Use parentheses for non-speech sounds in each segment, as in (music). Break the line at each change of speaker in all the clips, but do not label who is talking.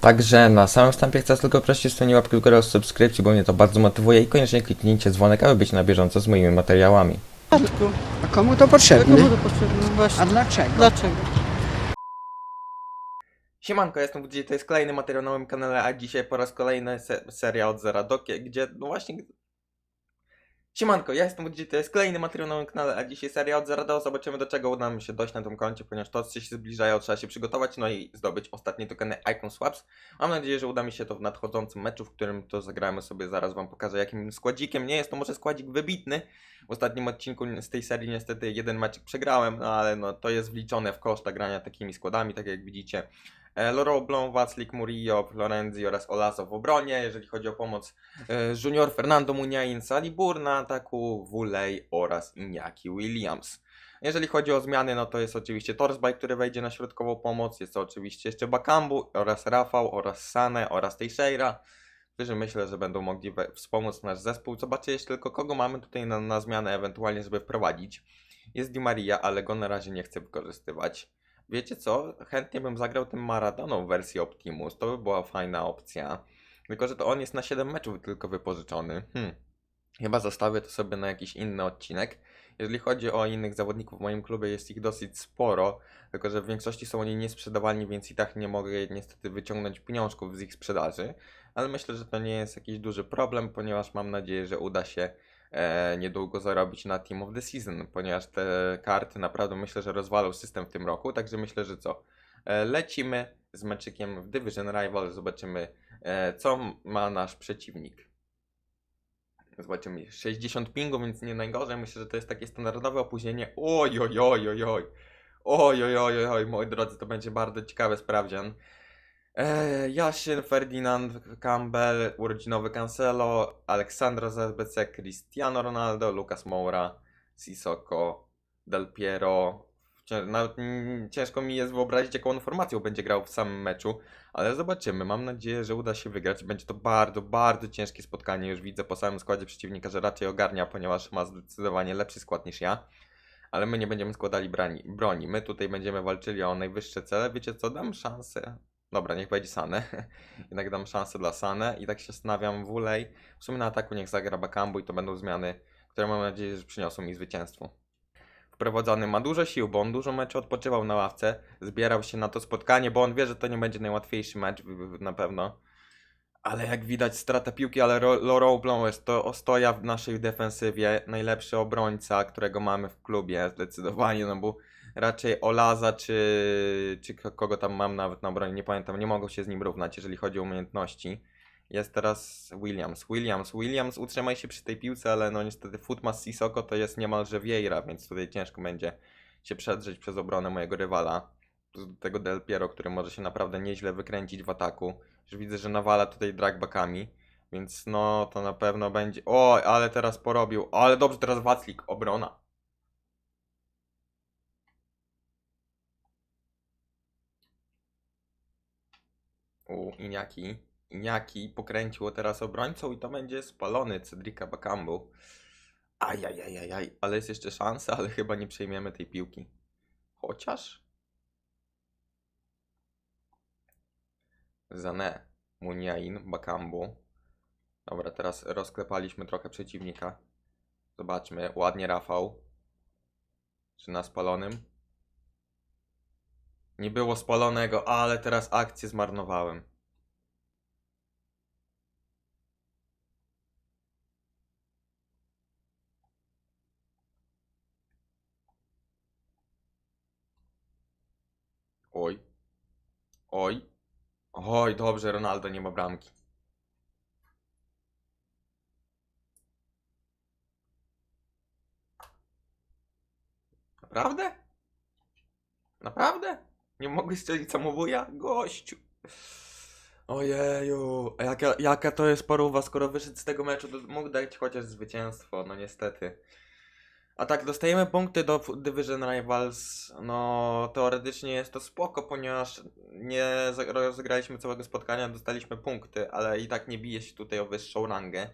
Także na samym wstępie chcę tylko prosić o łapki w górę o subskrypcji, bo mnie to bardzo motywuje i koniecznie kliknijcie dzwonek, aby być na bieżąco z moimi materiałami.
A komu to
a
potrzebne?
komu to potrzebne?
A
Właśnie.
dlaczego?
Dlaczego?
Siemanko, jestem Wódzi, to jest kolejny materiał na moim kanale, a dzisiaj po raz kolejny se seria od Zera do gdzie no właśnie... Siemanko, ja jestem Wódzi, to jest kolejny materiał na moim kanale, a dzisiaj seria od Zera do, zobaczymy do czego uda nam się dojść na tym koncie, ponieważ to się zbliżają, trzeba się przygotować, no i zdobyć ostatnie tokeny Icon Swaps. Mam nadzieję, że uda mi się to w nadchodzącym meczu, w którym to zagramy sobie, zaraz wam pokażę jakim składzikiem, nie jest to może składzik wybitny, w ostatnim odcinku z tej serii niestety jeden mecz przegrałem, no ale no to jest wliczone w koszta grania takimi składami, tak jak widzicie. Loro Blon, Waclik, Murillo, Florenzi oraz Olazo w obronie. Jeżeli chodzi o pomoc e, Junior Fernando Muniain, Salibur na ataku, Wulej oraz Iñaki Williams. Jeżeli chodzi o zmiany, no to jest oczywiście Torsby, który wejdzie na środkową pomoc. Jest to oczywiście jeszcze Bakambu oraz Rafał oraz Sane oraz Teixeira, którzy myślę, że będą mogli wspomóc nasz zespół. Zobaczcie jeszcze tylko kogo mamy tutaj na, na zmianę ewentualnie, żeby wprowadzić. Jest Di Maria, ale go na razie nie chcę wykorzystywać. Wiecie co? Chętnie bym zagrał tym Maradoną w wersji Optimus. To by była fajna opcja. Tylko, że to on jest na 7 meczów tylko wypożyczony. Hmm. Chyba zostawię to sobie na jakiś inny odcinek. Jeżeli chodzi o innych zawodników w moim klubie, jest ich dosyć sporo, tylko że w większości są oni niesprzedawalni, więc i tak nie mogę niestety wyciągnąć pieniążków z ich sprzedaży. Ale myślę, że to nie jest jakiś duży problem, ponieważ mam nadzieję, że uda się niedługo zarobić na Team of the Season, ponieważ te karty naprawdę myślę, że rozwalą system w tym roku, także myślę, że co? E, lecimy z meczykiem w Division Rival, zobaczymy e, co ma nasz przeciwnik. Zobaczymy, 60 pingu, więc nie najgorzej, myślę, że to jest takie standardowe opóźnienie. Oj, oj, oj, oj. Oj, oj, oj, oj, oj, moi drodzy, to będzie bardzo ciekawy sprawdzian. Eee, Jaszyn, Ferdinand, Campbell, urodzinowy Cancelo, Aleksandro z SBC, Cristiano Ronaldo, Lucas Moura, Sissoko, Del Piero. Nawet ciężko mi jest wyobrazić, jaką formacją będzie grał w samym meczu, ale zobaczymy. Mam nadzieję, że uda się wygrać. Będzie to bardzo, bardzo ciężkie spotkanie. Już widzę po samym składzie przeciwnika, że raczej ogarnia, ponieważ ma zdecydowanie lepszy skład niż ja. Ale my nie będziemy składali broni. My tutaj będziemy walczyli o najwyższe cele. Wiecie co? Dam szansę. Dobra, niech będzie Sane. (laughs) Jednak dam szansę dla Sane i tak się zastanawiam w Ulej. W sumie na ataku niech zagra Bakambu i to będą zmiany, które mam nadzieję, że przyniosą mi zwycięstwo. Wprowadzony ma dużo sił, bo on dużo meczu odpoczywał na ławce, zbierał się na to spotkanie, bo on wie, że to nie będzie najłatwiejszy mecz na pewno. Ale jak widać strata piłki, ale Ro- Loro jest to ostoja w naszej defensywie, najlepszy obrońca, którego mamy w klubie zdecydowanie, no bo raczej Olaza czy, czy kogo tam mam nawet na obronie, nie pamiętam, nie mogą się z nim równać, jeżeli chodzi o umiejętności. Jest teraz Williams, Williams, Williams, utrzymaj się przy tej piłce, ale no niestety Futmas Sissoko to jest niemalże Vieira, więc tutaj ciężko będzie się przedrzeć przez obronę mojego rywala. Tego Del Piero, który może się naprawdę nieźle wykręcić w ataku. Już widzę, że nawala tutaj dragbackami, więc no to na pewno będzie... O, ale teraz porobił, ale dobrze, teraz Waclik, obrona. U, Iniaki. Iniaki pokręciło teraz obrońcą i to będzie spalony Cedrika Bakambu. Ajajajajaj, ale jest jeszcze szansa, ale chyba nie przejmiemy tej piłki. Chociaż... Zane, Muniain, Bakambu. Dobra, teraz rozklepaliśmy trochę przeciwnika. Zobaczmy, ładnie Rafał. Czy na spalonym? Nie było spalonego, ale teraz akcję zmarnowałem. Oj. Oj. Oj, dobrze, Ronaldo nie ma bramki. Naprawdę? Naprawdę? Nie mogłeś strzelić samobuja? Gościu. Ojeju, a jaka, jaka to jest paruwa, skoro wyszedł z tego meczu, to mógł dać chociaż zwycięstwo, no niestety. A tak, dostajemy punkty do Division Rivals. No, teoretycznie jest to spoko, ponieważ nie rozegraliśmy całego spotkania, dostaliśmy punkty, ale i tak nie bije się tutaj o wyższą rangę.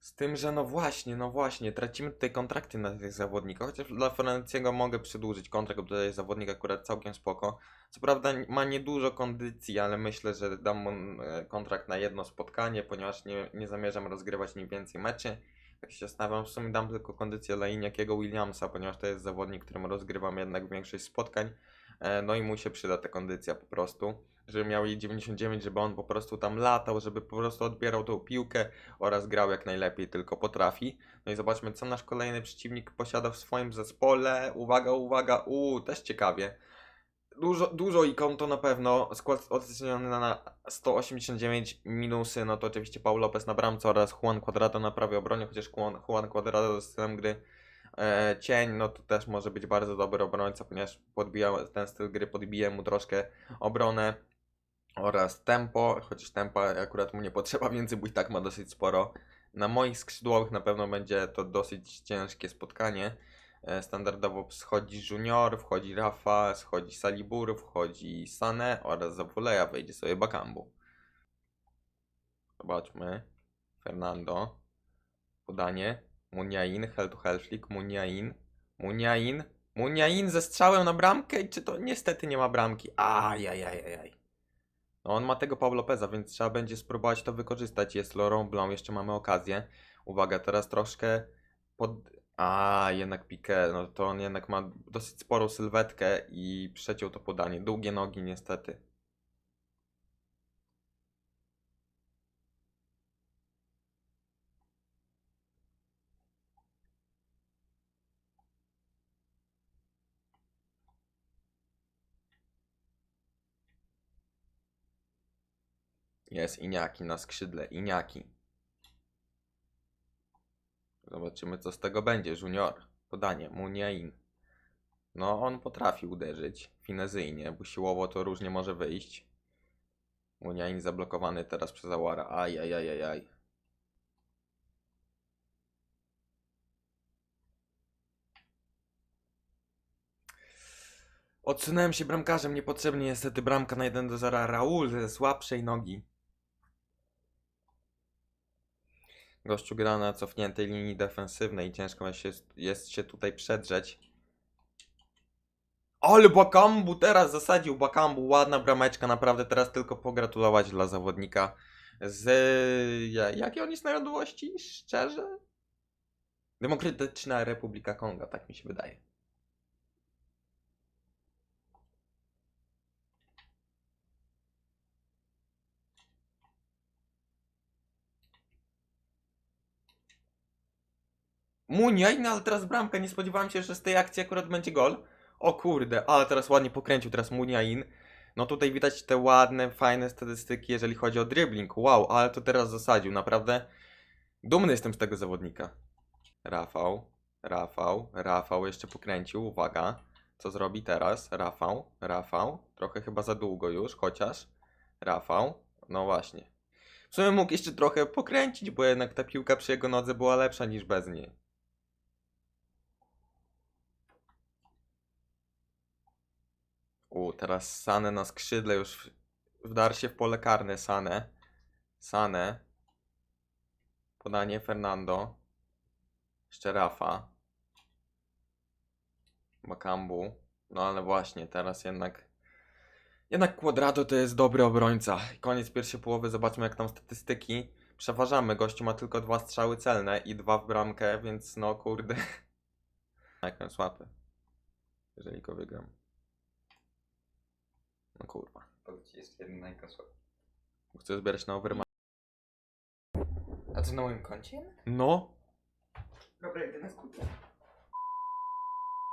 Z tym, że no właśnie, no właśnie, tracimy tutaj kontrakty na tych zawodnikach, chociaż dla Ferencjego mogę przedłużyć kontrakt, bo to jest zawodnik akurat całkiem spoko. Co prawda ma niedużo kondycji, ale myślę, że dam mu e, kontrakt na jedno spotkanie, ponieważ nie, nie zamierzam rozgrywać nim więcej meczy. Tak się zastanawiam, w sumie dam tylko kondycję dla Iniakiego Williamsa, ponieważ to jest zawodnik, którym rozgrywam jednak większość spotkań. E, No i mu się przyda ta kondycja po prostu, żeby miał jej 99, żeby on po prostu tam latał, żeby po prostu odbierał tą piłkę oraz grał jak najlepiej tylko potrafi. No i zobaczmy, co nasz kolejny przeciwnik posiada w swoim zespole. Uwaga, uwaga, uuu, też ciekawie. Dużo, dużo ikon to na pewno. Skład oceniony na 189 minusy, no to oczywiście Paul Lopez na bramce oraz Juan Cuadrado na prawej obronie, chociaż Juan, Juan Cuadrado z stylem gry e, cień, no to też może być bardzo dobry obrońca, ponieważ podbija, ten styl gry podbije mu troszkę obronę oraz tempo, chociaż tempa akurat mu nie potrzeba (laughs) więcej, bo i tak ma dosyć sporo. Na moich skrzydłowych na pewno będzie to dosyć ciężkie spotkanie. E, Standardowo schodzi Junior, wchodzi Rafa, schodzi Salibur, wchodzi Sane oraz za Wuleja wejdzie sobie Bakambu. Zobaczmy. Fernando. Podanie. Muniain, hell to hell flick, Muniain. Muniain. Muniain ze strzałem na bramkę czy to niestety nie ma bramki. Ajajajajaj. No on ma tego Paul Lopeza, więc trzeba będzie spróbować to wykorzystać. Jest Laurent Blanc, jeszcze mamy okazję. Uwaga, teraz troszkę pod... A, jednak Piqué, no to on jednak ma dosyć sporą sylwetkę i przeciął to podanie. Długie nogi niestety. Jest Iniaki na skrzydle, Iniaki. Zobaczymy, co z tego będzie. Junior. Podanie. Muniain. No, on potrafi uderzyć finezyjnie, bo siłowo to różnie może wyjść. Muniain zablokowany teraz przez Awara. Aj. Odsunąłem się bramkarzem, niepotrzebnie niestety bramka na 1 do 0. Raul ze słabszej nogi. Gościu gra na cofniętej linii defensywnej ciężko jest się, jest się tutaj przedrzeć. Ale Bakambu teraz zasadził Bakambu, ładna brameczka, naprawdę teraz tylko pogratulować dla zawodnika z... ja- Jakiej on jest narodowości? Szczerze? Demokratyczna Republika Konga, tak mi się wydaje. Muniaj, no ale teraz bramka, nie spodziewałem się, że z tej akcji akurat będzie gol. O kurde, ale teraz ładnie pokręcił teraz Muniain. No tutaj widać te ładne, fajne statystyki, jeżeli chodzi o dribbling. Wow, ale to teraz zasadził, naprawdę. Dumny jestem z tego zawodnika. Rafał, Rafał, Rafał jeszcze pokręcił, uwaga. Co zrobi teraz? Rafał, Rafał. Trochę chyba za długo już, chociaż. Rafał, no właśnie. W sumie mógł jeszcze trochę pokręcić, bo jednak ta piłka przy jego nodze była lepsza niż bez niej. U, teraz Sane na skrzydle już wdarł się w pole karne Sane. Sane. Podanie Fernando. Jeszcze Rafa. Bakambu. No ale właśnie, teraz jednak jednak Quadrado to jest dobry obrońca. Koniec pierwszej połowy, zobaczmy jak tam statystyki. Przeważamy, gościu ma tylko dwa strzały celne i dwa w bramkę, więc no kurde. Jak on słapy. Jeżeli go wygram. No kurwa.
To ci jest jeden najkosła.
Chcę zbierać na overma.
A co na moim koncie?
No.
Dobra, idę na skutę.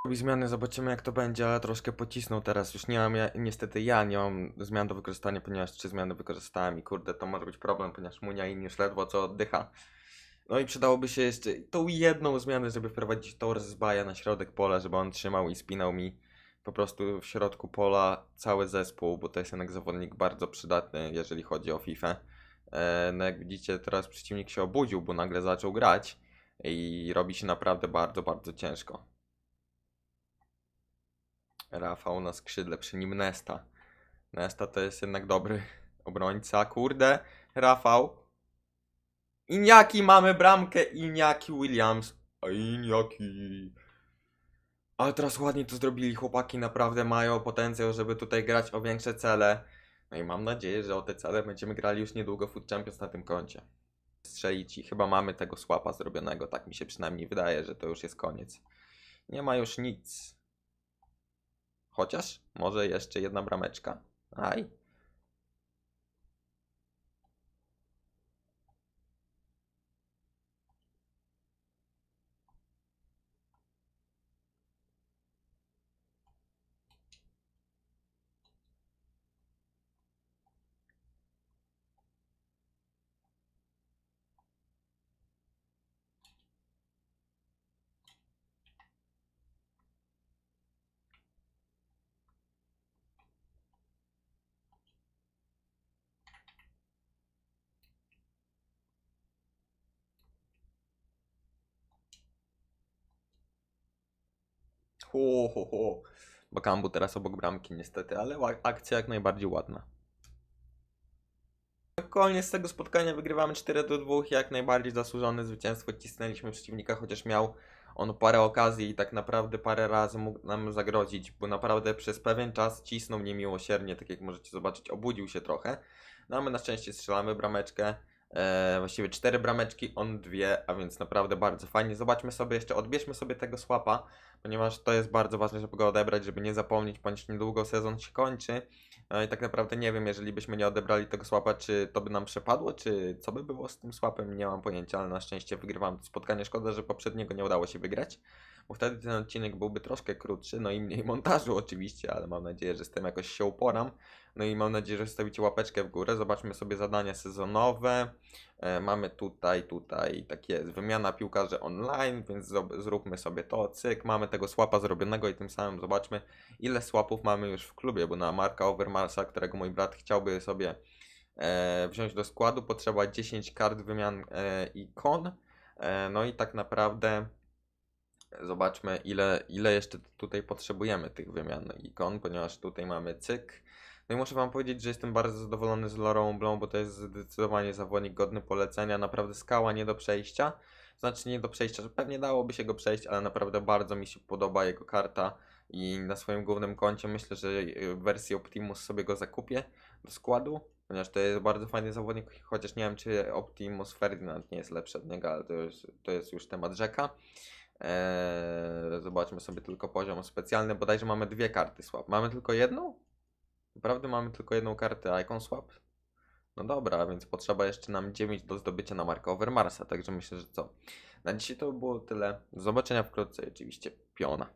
Robi zmiany, zobaczymy jak to będzie, ale troszkę pocisnął teraz. Już nie mam, ja, niestety ja nie mam zmian do wykorzystania, ponieważ trzy zmiany wykorzystałem i kurde, to może być problem, ponieważ Muniain już ledwo co oddycha. No i przydałoby się jeszcze tą jedną zmianę, żeby wprowadzić Torres z Baja na środek pola, żeby on trzymał i spinał mi po prostu w środku pola cały zespół, bo to jest jednak zawodnik bardzo przydatny, jeżeli chodzi o FIFA. E, no jak widzicie, teraz przeciwnik się obudził, bo nagle zaczął grać i robi się naprawdę bardzo, bardzo ciężko. Rafał na skrzydle, przy nim Nesta. Nesta to jest jednak dobry (laughs) obrońca. Kurde, Rafał. Iniaki mamy bramkę, Iniaki Williams. Iniaki. Ale teraz ładnie to zrobili chłopaki, naprawdę mają potencjał, żeby tutaj grać o większe cele. No i mam nadzieję, że o te cele będziemy grali już niedługo Food Champions na tym koncie. Strzelić i chyba mamy tego słapa zrobionego, tak mi się przynajmniej wydaje, że to już jest koniec. Nie ma już nic. Chociaż może jeszcze jedna brameczka. Aj. Ho, ho, ho. Bakambu teraz obok bramki niestety, ale akcja jak najbardziej ładna. Koniec tego spotkania wygrywamy 4 do 2, jak najbardziej zasłużone zwycięstwo. Cisnęliśmy przeciwnika, chociaż miał on parę okazji i tak naprawdę parę razy mógł nam zagrozić, bo naprawdę przez pewien czas cisnął niemiłosiernie, tak jak możecie zobaczyć, obudził się trochę. No a my na szczęście strzelamy brameczkę. E, właściwie cztery brameczki, on dwie, a więc naprawdę bardzo fajnie. Zobaczmy sobie jeszcze, odbierzmy sobie tego słapa, ponieważ to jest bardzo ważne, żeby go odebrać, żeby nie zapomnieć, ponieważ niedługo sezon się kończy. No i tak naprawdę nie wiem, jeżeli byśmy nie odebrali tego słapa, czy to by nam przepadło, czy co by było z tym słapem, nie mam pojęcia, ale na szczęście wygrywam to spotkanie. Szkoda, że poprzedniego nie udało się wygrać, bo wtedy ten odcinek byłby troszkę krótszy, no i mniej (laughs) montażu oczywiście, ale mam nadzieję, że z tym jakoś się uporam. No i mam nadzieję, że zostawicie łapeczkę w górę. Zobaczmy sobie zadania sezonowe. E, mamy tutaj, tutaj, tak jest, wymiana piłkarzy online, więc zróbmy sobie to, cyk, mamy tego słapa zrobionego i tym samym zobaczmy, ile słapów mamy już w klubie, bo na Marka Overmarsa, którego mój brat chciałby sobie e, wziąć do składu, potrzeba 10 kart wymian e, ikon, no i tak naprawdę zobaczmy, ile, ile jeszcze tutaj potrzebujemy tych wymian ikon, ponieważ tutaj mamy cyk, no i muszę wam powiedzieć, że jestem bardzo zadowolony z Laurą Blą, bo to jest zdecydowanie zawodnik godny polecenia, naprawdę skała nie do przejścia. Znaczy nie do przejścia, że pewnie dałoby się go przejść, ale naprawdę bardzo mi się podoba jego karta i na swoim głównym koncie myślę, że w wersji Optimus sobie go zakupię do składu, ponieważ to jest bardzo fajny zawodnik, chociaż nie wiem czy Optimus Ferdinand nie jest lepszy od niego, ale to jest, to jest już temat rzeka. Eee, zobaczmy sobie tylko poziom specjalny, bodajże mamy dwie karty swap. Mamy tylko jedną? Naprawdę mamy tylko jedną kartę Icon Swap? No dobra, więc potrzeba jeszcze nam 9 do zdobycia na markę Overmarsa, także myślę, że co. Na dzisiaj to by było tyle. Do zobaczenia wkrótce oczywiście piona.